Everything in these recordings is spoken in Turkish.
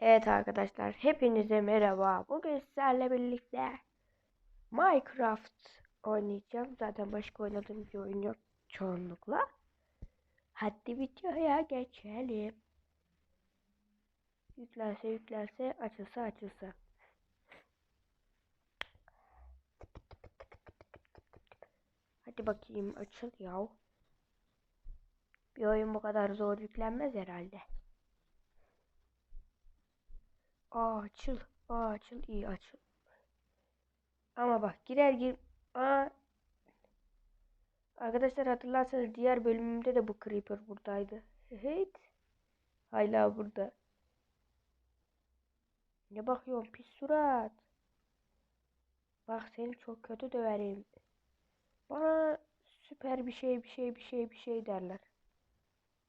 Evet arkadaşlar hepinize merhaba. Bugün sizlerle birlikte Minecraft oynayacağım. Zaten başka oynadığım bir oyun yok çoğunlukla. Hadi videoya geçelim. Yüklense yüklense açılsa açılsa. Hadi bakayım açıl yav. Bir oyun bu kadar zor yüklenmez herhalde. Aa açıl. Aa açıl. iyi açıl. Ama bak girer gir. Aa. Arkadaşlar hatırlarsanız diğer bölümümde de bu creeper buradaydı. Evet. Hala burada. Ne bakıyorsun pis surat. Bak seni çok kötü döverim. Bana süper bir şey bir şey bir şey bir şey derler.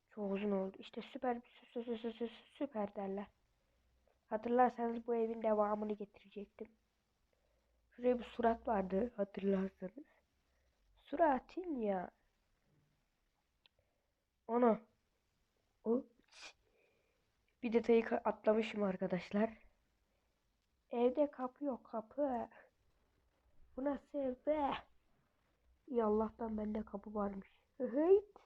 Çok uzun oldu. İşte süper sü- sü- sü- sü- süper derler. Hatırlarsanız bu evin devamını getirecektim. Şuraya bir surat vardı hatırlarsanız. Suratın ya. Onu. O. Bir detayı atlamışım arkadaşlar. Evde kapı yok kapı. Bu nasıl ev be? İyi Allah'tan bende kapı varmış. Hıhıyt.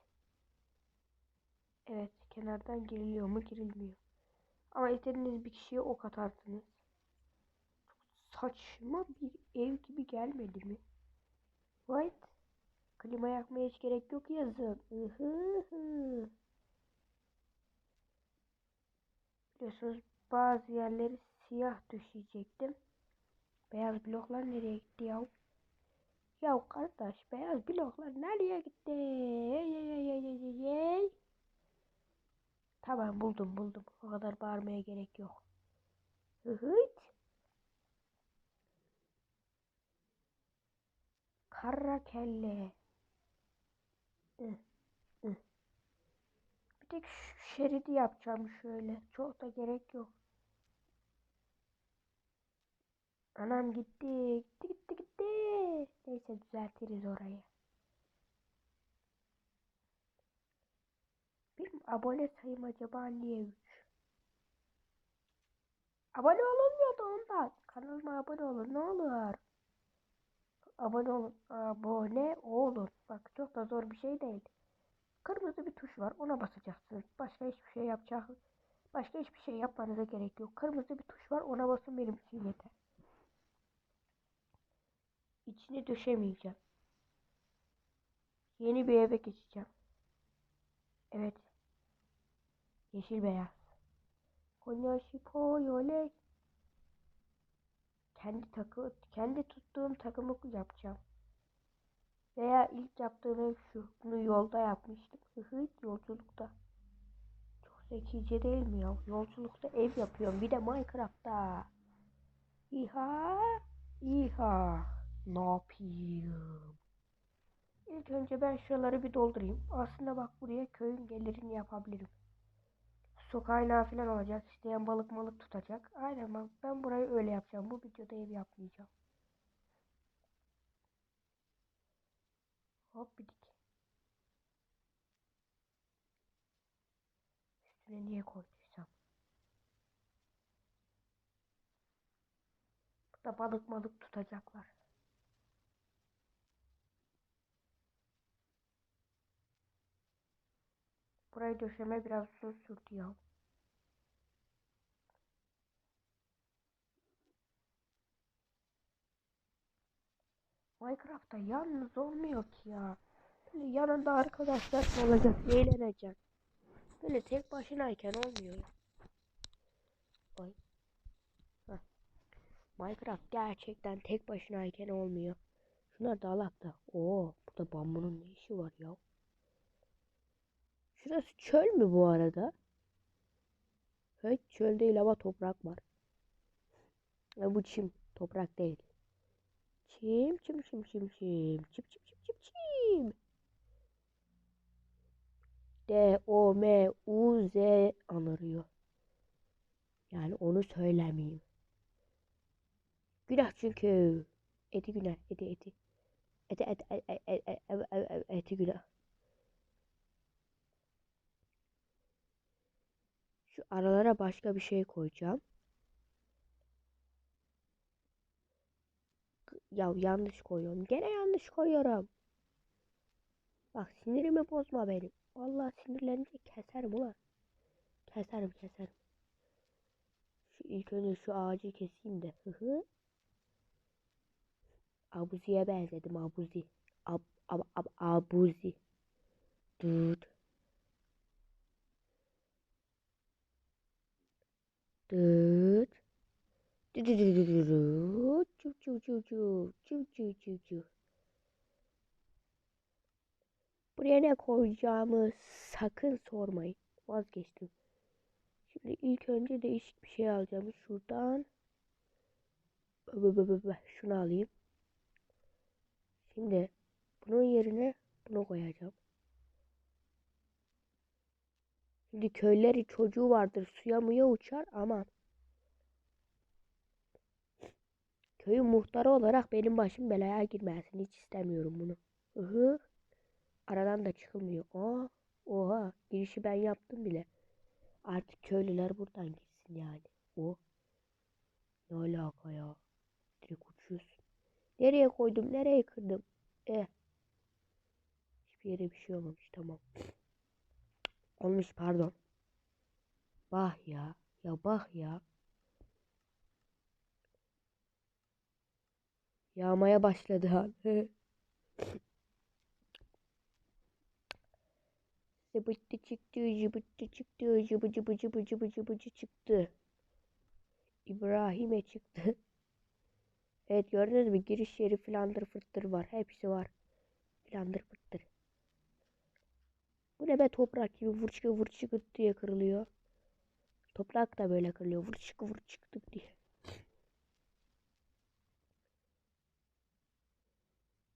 Evet kenardan giriliyor mu girilmiyor. Ama istediğiniz bir kişiye ok atarsınız. Çok saçma bir ev gibi gelmedi mi? What? Klima yakmaya hiç gerek yok yazın. Ihıhı. Biliyorsunuz bazı yerleri siyah düşecektim. Beyaz bloklar nereye gitti ya? Ya kardeş beyaz bloklar nereye gitti? Ey, ey, ey, ey, ey, ey. Tamam buldum buldum. O kadar bağırmaya gerek yok. Hıhıt. Kara kelle. Bir tek şeridi yapacağım şöyle. Çok da gerek yok. Anam gitti. Gitti gitti gitti. Neyse düzeltiriz orayı. Benim abone sayım acaba niye 3? Abone olunmuyordu ondan. Kanalıma abone olun ne olur. Abone olun. Abone olun. Bak çok da zor bir şey değil. Kırmızı bir tuş var. Ona basacaksınız. Başka hiçbir şey yapacak. Başka hiçbir şey yapmanıza gerek yok. Kırmızı bir tuş var. Ona basın benim için yeter. İçine döşemeyeceğim. Yeni bir eve geçeceğim. Evet. Yeşil beyaz. Konya Şipoyoley. Kendi takı, kendi tuttuğum takımı yapacağım. Veya ilk yaptığım ev şu. Bunu yolda yapmıştım. Hıhıt yolculukta. Çok zekice değil mi ya? Yolculukta ev yapıyorum. Bir de Minecraft'ta. İha. İha. Ne yapayım? İlk önce ben şuraları bir doldurayım. Aslında bak buraya köyün gelirini yapabilirim. Su kaynağı falan olacak. İsteyen balık malık tutacak. Aynen bak ben burayı öyle yapacağım. Bu videoda ev yapmayacağım. Hop bidik. Üstüne niye koyduysam. Burada balık malık tutacaklar. Burayı döşeme biraz uzun sürdü ya. Minecraft'ta yalnız olmuyor ki ya. Böyle yanında arkadaşlar olacak, eğlenecek. Böyle tek başınayken olmuyor. Ay. Minecraft gerçekten tek başınayken olmuyor. Şunlar da alakta. Oo, burada bambunun ne işi var ya? Şurası çöl mü bu arada? Evet çöl değil ama toprak var. Ve bu çim. Toprak değil. Çim çim çim çim çim. Çim çim çim çim çim. D, O, M, U, Z anırıyor. Yani onu söylemeyeyim. Günah çünkü. Eti günah. Eti eti. Eti eti eti, eti, eti, eti günah. Aralara başka bir şey koyacağım. Ya yanlış koyuyorum. Gene yanlış koyuyorum. Bak sinirimi bozma benim. Vallahi sinirlenince keserim ulan. Keserim keserim. Şu ilk önce şu ağacı keseyim de. Hı hı. Abuzi'ye benzedim abuzi. Ab, ab, ab, abuzi. Dıt. Çu çu çu. Buraya ne koyacağımı sakın sormayın. Vazgeçtim. Şimdi ilk önce değişik bir şey alacağım. Şuradan. Şunu alayım. Şimdi bunun yerine bunu koyacağım. Şimdi köyleri çocuğu vardır suya muya uçar aman. Köyün muhtarı olarak benim başım belaya girmesin. Hiç istemiyorum bunu. Ihı. Aradan da çıkılmıyor. Aa, oha girişi ben yaptım bile. Artık köylüler buradan gitsin yani. O. Ne alaka ya? Direkt uçuyorsun. Nereye koydum? Nereye kırdım? Eh. Hiçbir yere bir şey olmamış. Tamam. Olmuş pardon. Bah ya. Ya bah ya. Yağmaya başladı ha. Zıbıttı çıktı, zıbıttı çıktı, zıbı zıbı zıbı zıbı zıbı zı çıktı. İbrahim'e çıktı. Evet gördünüz mü? Giriş yeri filandır fırtır var. Hepsi var. Filandır fırtır. Bu ne be toprak gibi vurçıkı vurçıkı diye kırılıyor. Toprak da böyle kırılıyor. Vurçıkı vurçıkı diye.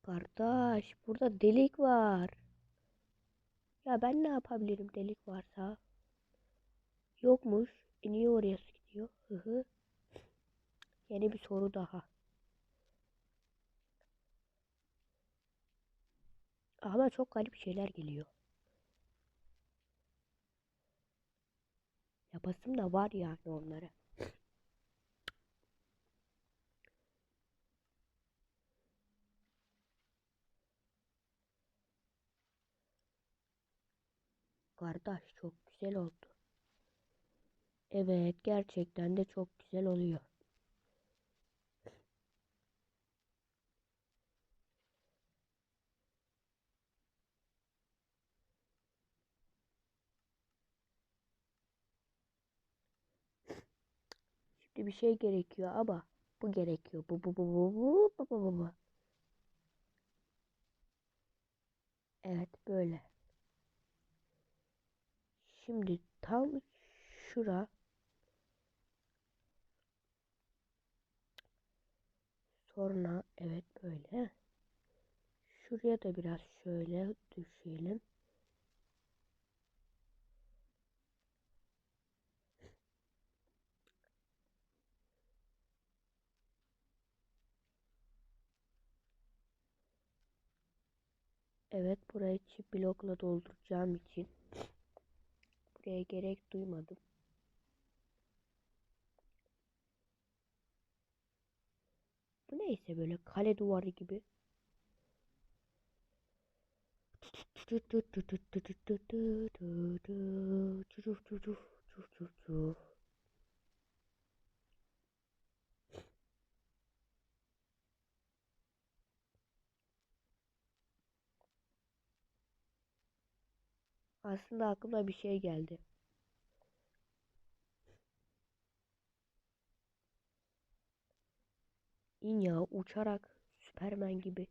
Kardeş burada delik var. Ya ben ne yapabilirim delik varsa? Yokmuş. E niye oraya gidiyor? Hı hı. Yeni bir soru daha. Ama çok garip şeyler geliyor. Yapasım da var yani onları. Kardeş çok güzel oldu. Evet gerçekten de çok güzel oluyor. üstü bir şey gerekiyor ama bu gerekiyor. Bu bu bu bu bu bu bu bu. bu. Evet böyle. Şimdi tam şura Sonra evet böyle. Şuraya da biraz şöyle düşelim. Evet burayı çift blokla dolduracağım için buraya gerek duymadım. Bu neyse böyle kale duvarı gibi. Aslında aklıma bir şey geldi. İn ya uçarak Süpermen gibi.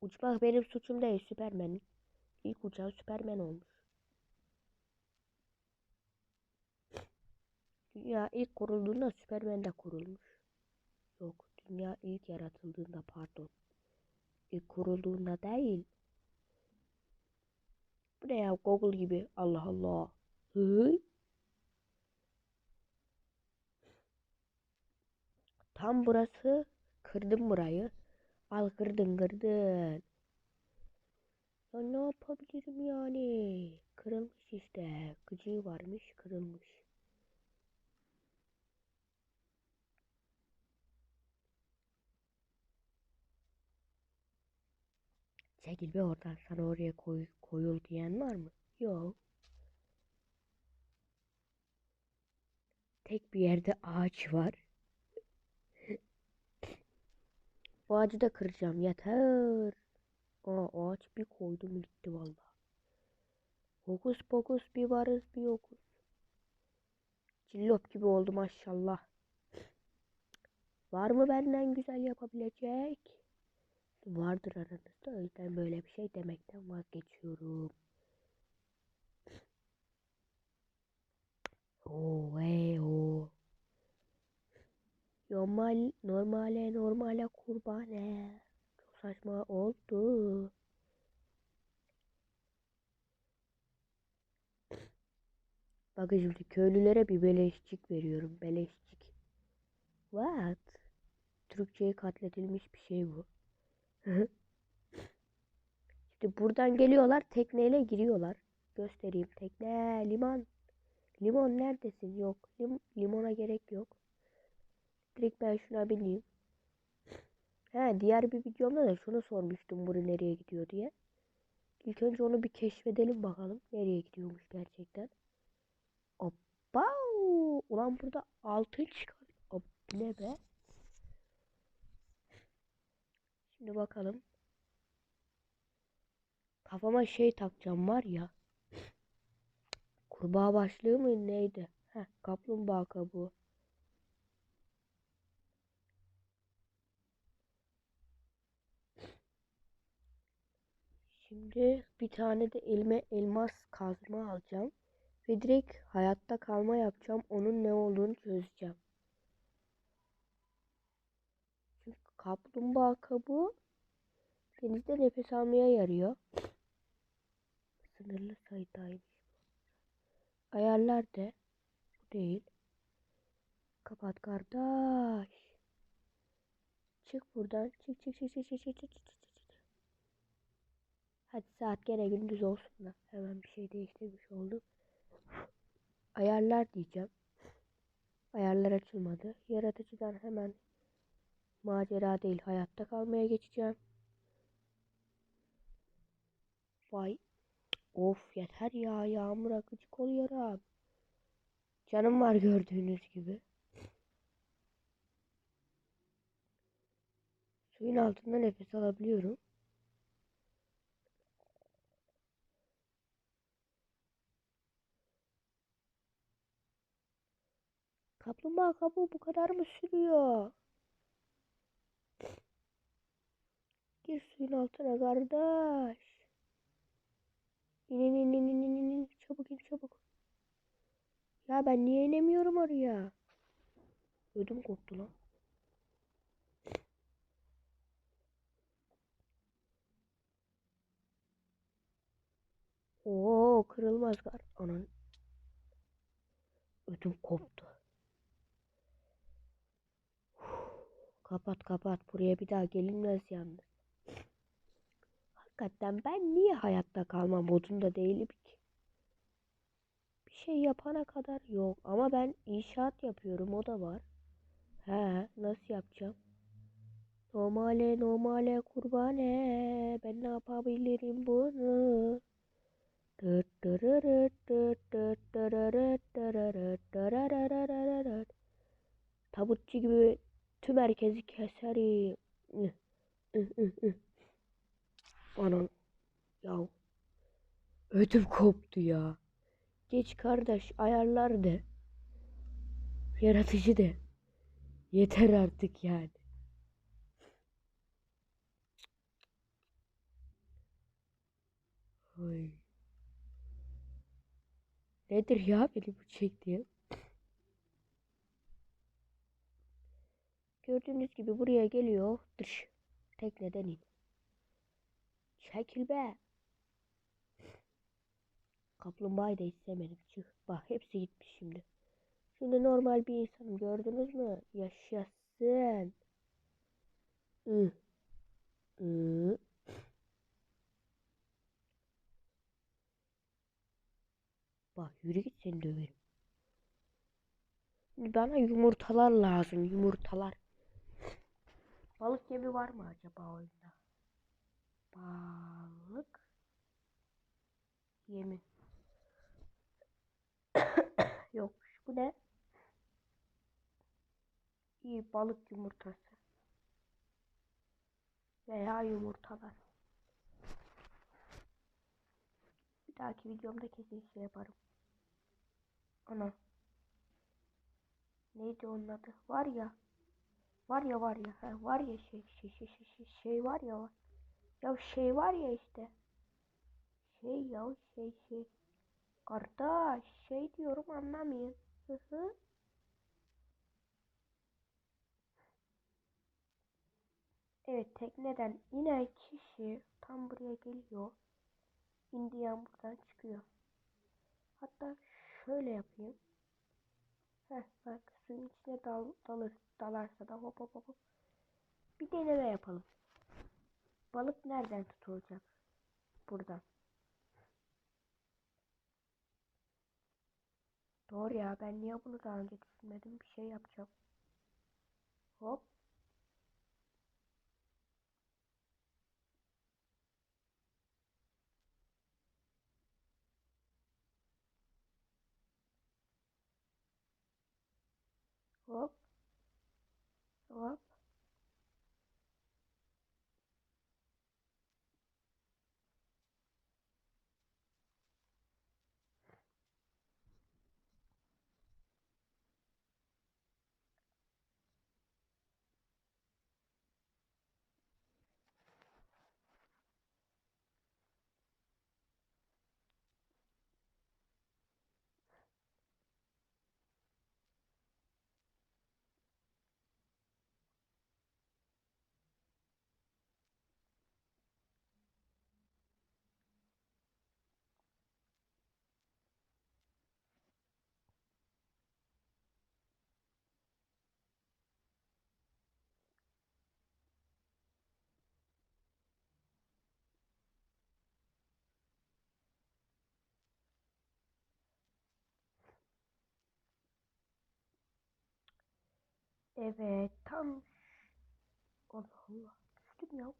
Uçmak benim suçum değil Süpermen'in. İlk uçan Süpermen olmuş. Dünya ilk kurulduğunda Süpermen de kurulmuş. Yok, dünya ilk yaratıldığında pardon. İlk kurulduğunda değil. Bu ne ya Google gibi. Allah Allah. Hı? Tam burası. Kırdım burayı. Al kırdın kırdın. Ya ne yapabilirim yani? Kırılmış işte. Gıcığı varmış kırılmış. Çekil be oradan sana oraya koy, koyul diyen var mı? Yok. Tek bir yerde ağaç var. Bu ağacı da kıracağım yeter. Aa ağaç bir koydum gitti valla. Hokus pokus bir varız bir yokuz. Cillop gibi oldu maşallah. Var mı benden güzel yapabilecek? Vardır aranızda o yüzden böyle bir şey demekten vazgeçiyorum. Oo, hey, o. Normal, normale, normale kurbane. Çok saçma oldu. Bakın şimdi köylülere bir beleşçik veriyorum. Beleşçik. What? Türkçe'ye katledilmiş bir şey bu. Şimdi buradan geliyorlar tekneyle giriyorlar. Göstereyim. Tekne, liman. Limon neredesin? Yok. Lim limona gerek yok. Direkt ben şuna bineyim. He diğer bir videomda da şunu sormuştum bunu nereye gidiyor diye. İlk önce onu bir keşfedelim bakalım. Nereye gidiyormuş gerçekten. Hoppa! Ulan burada altın çıkar. Hop, ne be? Şimdi bakalım. Kafama şey takacağım var ya. Kurbağa başlığı mı neydi? Heh, kaplumbağa kabuğu. Şimdi bir tane de elime elmas kazma alacağım. Ve direkt hayatta kalma yapacağım. Onun ne olduğunu çözeceğim. Çünkü kaplumbağa kabuğu denizde nefes almaya yarıyor. Sınırlı sayıdaymış. Ayarlar de. Bu değil. Kapat kardeş. Çık buradan. Çık çık çık çık çık çık çık çık. Hadi saat gene gündüz olsun da. Hemen bir şey değiştirmiş oldum. Ayarlar diyeceğim. Ayarlar açılmadı. Yaratıcıdan hemen macera değil hayatta kalmaya geçeceğim. Vay. Of yeter ya yağmur akıcık oluyorum. Canım var gördüğünüz gibi. Suyun altında nefes alabiliyorum. Kaplumbağa kabuğu bu kadar mı sürüyor? Gir suyun altına kardeş. İn in in in in in in. Çabuk in çabuk. Ya ben niye inemiyorum oraya? Ödüm koptu lan. Oo kırılmaz gar. Anan. Ödüm koptu. Kapat kapat. Buraya bir daha gelinmez yalnız. Hakikaten ben niye hayatta kalma modunda değilim ki? Bir şey yapana kadar yok. Ama ben inşaat yapıyorum. O da var. He nasıl yapacağım? Normale normale kurbane. Ben ne yapabilirim bunu? Tabutçu gibi tüm herkesi keserim. Anan ya ödüm koptu ya. Geç kardeş ayarlar de. Yaratıcı de. Yeter artık yani. Ay. Nedir ya beni bu çektiğim? Gördüğünüz gibi buraya geliyor. Dış. Tekneden in. Çekil be. Kaplumbağayı da istemedim. Çık. Bak hepsi gitmiş şimdi. Şimdi normal bir insanım gördünüz mü? Yaşasın. Ih. Ih. Bak yürü git seni döverim. Bana yumurtalar lazım. Yumurtalar. Balık yemi var mı acaba oyunda? Balık yemi. Yokmuş. Bu ne? İyi balık yumurtası. Veya yumurtalar. Bir dahaki videomda kesin şey yaparım. Ana. Neydi onun adı? Var ya. Var ya var ya. Var ya şey şey şey şey şey, şey var ya var. Ya şey var ya işte. Şey ya şey şey. Kardeş şey diyorum anlamayın. Hı hı. Evet tekneden inen kişi tam buraya geliyor. İndiyen buradan çıkıyor. Hatta şöyle yapayım. Heh bak suyun içine dal, dalır, dalarsa da hop hop. hop. Bir deneme yapalım. Balık nereden tutulacak? Buradan. Doğru ya ben niye bunu daha önce düşünmedim? Bir şey yapacağım. Hop. Hop. Hop. Evet tam Allah Allah düştüm ya.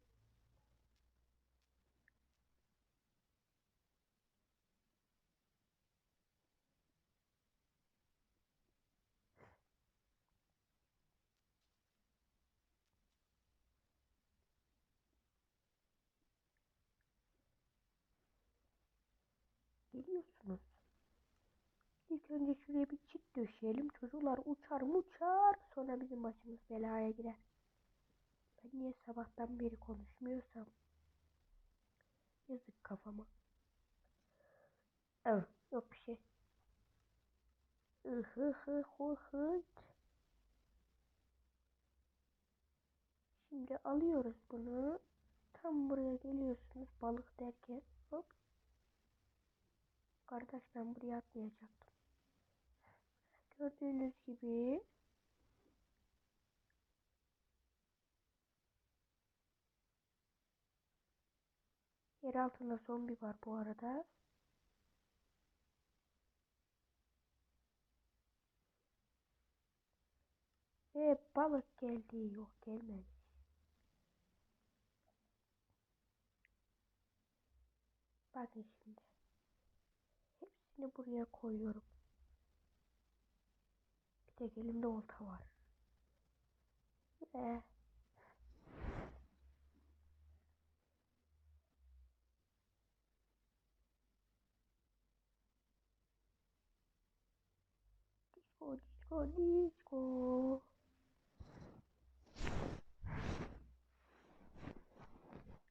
Geliyorsunuz. İlk önce şuraya bir çit döşeyelim. Çocuklar uçar uçar. Sonra bizim başımız belaya girer. Ben niye sabahtan beri konuşmuyorsam. Yazık kafama. Evet, yok bir şey. Ihı hı hı hı. Şimdi alıyoruz bunu. Tam buraya geliyorsunuz balık derken. Hop. Kardeş ben buraya atmayacaktım. Gördüğünüz gibi yer altında zombi var bu arada. Ve balık geldi. Yok gelmedi. Bakın şimdi. Hepsini buraya koyuyorum. Tek elimde olta var. Ve disco disco disco.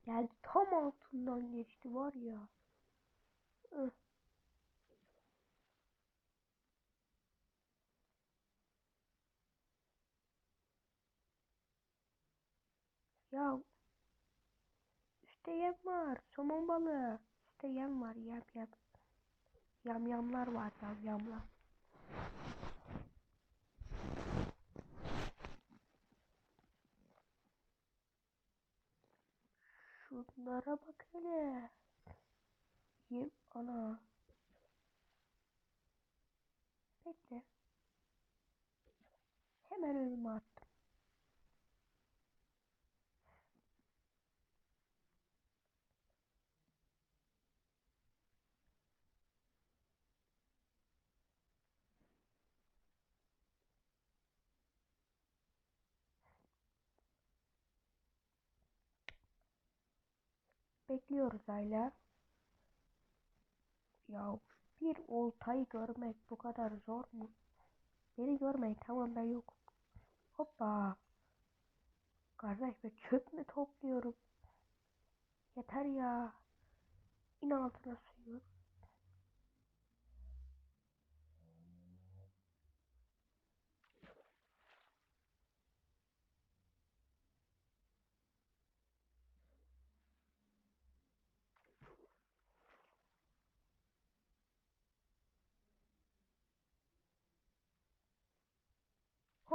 Geldi tam altından geçti var ya. Ih. Ya üstte yem var. Somon balığı. Üstte yem var. Yem yem. Yamyamlar var yamyamlar. Şunlara bak hele. Yem ana. Bekle. Hemen önüme attım. Bekliyoruz hala. Ya bir oltayı görmek bu kadar zor mu? Beni görmeyin tamam ben yokum. Hoppa. Kardeş ben çöp mü topluyorum? Yeter ya. İn altına suyu.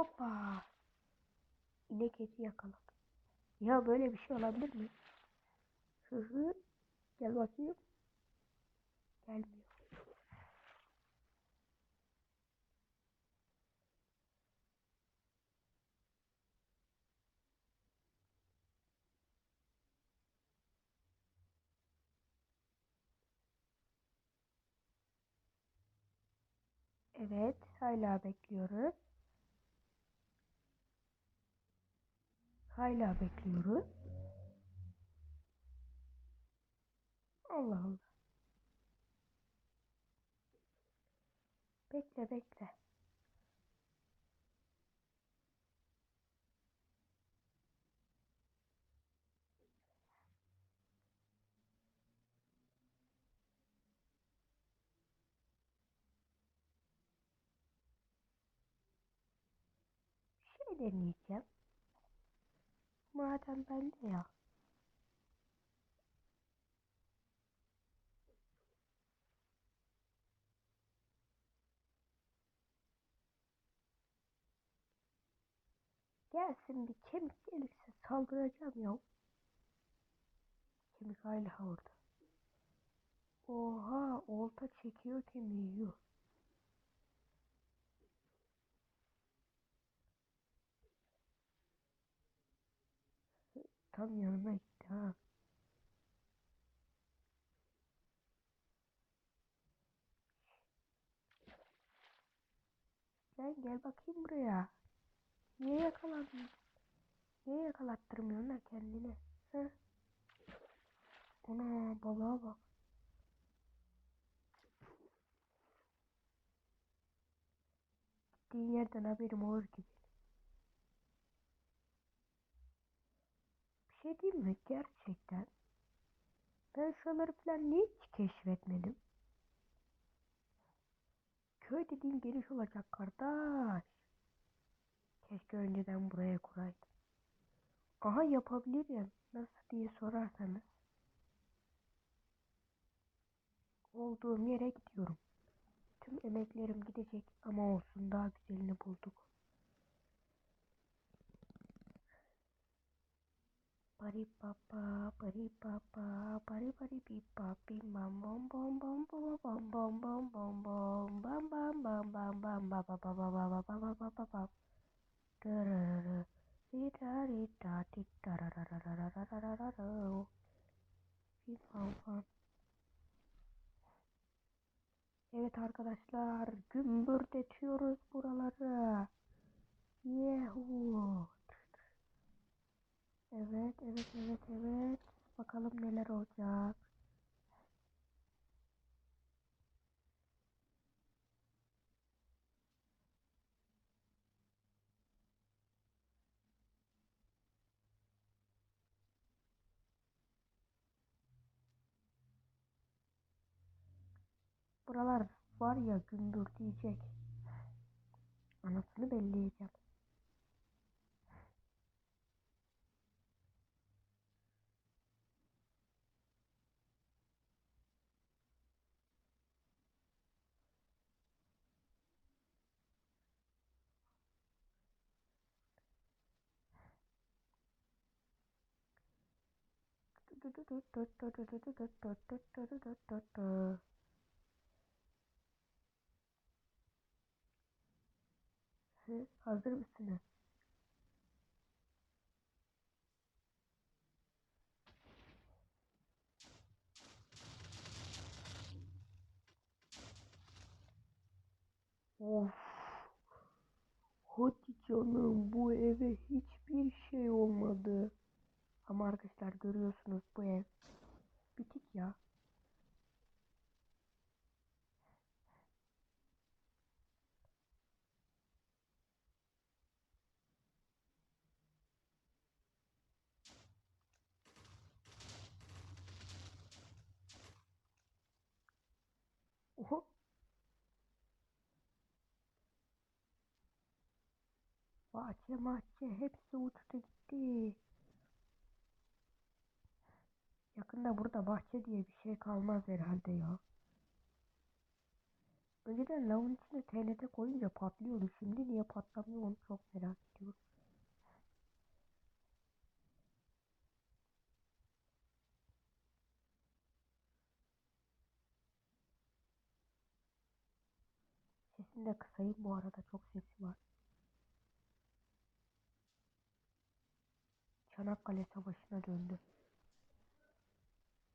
Hoppa. İnek eti yakaladım. Ya böyle bir şey olabilir mi? Hı hı. Gel bakayım. Gelmiyor. Evet, hala bekliyoruz. Hala bekliyoruz. Allah Allah. Bekle bekle. Şey deneyeceğim. Madem bende ya. Gelsin bir kemik gelirse saldıracağım ya. Kemik hala orada. Oha olta çekiyor kemiği yiyor. Tam yanına gitti ha. Sen gel bakayım buraya. Niye yakalandın? Niye yakalattırmıyorsun lan kendini? Hı? Ana balığa bak. Gittiğin yerden haberim olur gibi. Şey diyeyim mi? Gerçekten. Ben şuraları falan niye hiç keşfetmedim? Köy dediğin geniş olacak kardeş. Keşke önceden buraya kuraydım. Aha yapabilirim. Nasıl diye sorarsanız. Olduğum yere gidiyorum. Tüm emeklerim gidecek ama olsun daha güzelini bulduk. Pari papa, pari papa, pari pari pipa, pim bam bom bom bom bom bom bom bom bom bom bam bam bam bam bam ba ba ba ba ba ba ba ba ba ba ba Dırırırı. Rita rita tita ra ra ra ra bam bam. Evet arkadaşlar gümbürdetiyoruz buraları. Yehu. Evet evet evet evet. Bakalım neler olacak. Buralar var ya gümbür diyecek. Anasını belleyeceğim. Siz hazır mısınız? Of. Hadi canım bu eve hiçbir şey olmadı. Ama arkadaşlar görüyorsunuz bu ev bitik ya. Oho. Bahçe mahçe hepsi uçtu gitti. Yakında burada bahçe diye bir şey kalmaz herhalde ya. Önceden lavın içine TNT koyunca patlıyordu. Şimdi niye patlamıyor onu çok merak ediyorum. Sesini de kısayım bu arada çok sesi var. Çanakkale Savaşı'na döndü.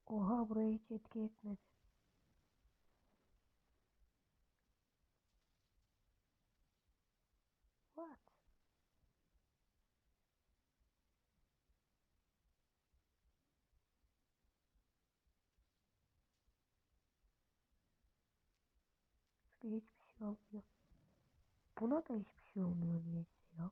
Oha buraya hiç etki etmedi. What? Hiçbir şey olmuyor. Buna da hiçbir şey olmuyor niyeyse ya.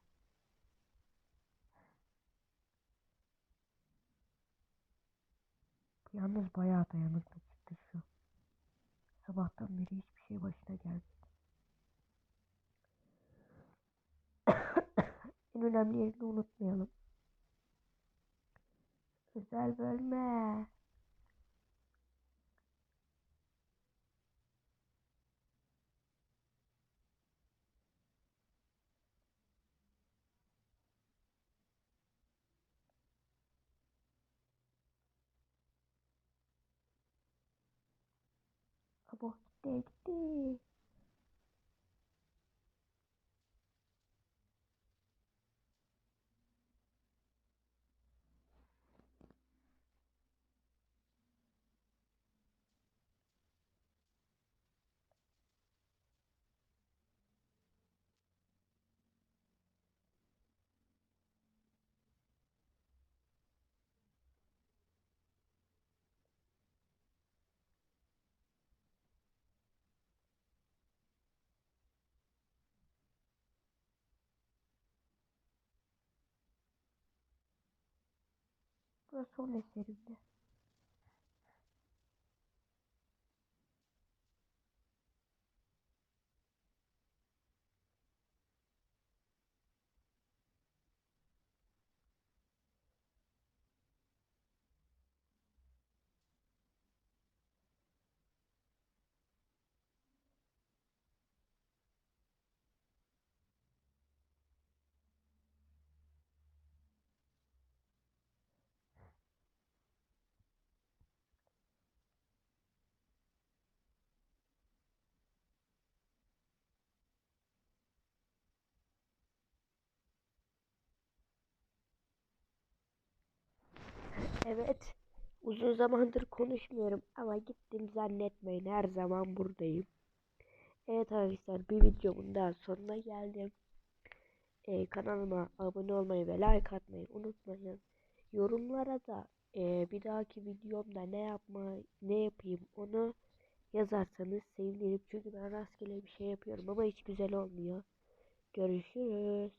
Yalnız bayağı dayanıklı çıktı şu. Sabahtan beri hiçbir şey başına gelmedi. en önemli yerini unutmayalım. Özel bölme. Abo gitti gitti. Burası son eserimde. Evet. Uzun zamandır konuşmuyorum ama gittim zannetmeyin her zaman buradayım. Evet arkadaşlar bir videomun daha sonuna geldim. Ee, kanalıma abone olmayı ve like atmayı unutmayın. Yorumlara da e, bir dahaki videomda ne yapma ne yapayım onu yazarsanız sevinirim. Çünkü ben rastgele bir şey yapıyorum ama hiç güzel olmuyor. Görüşürüz.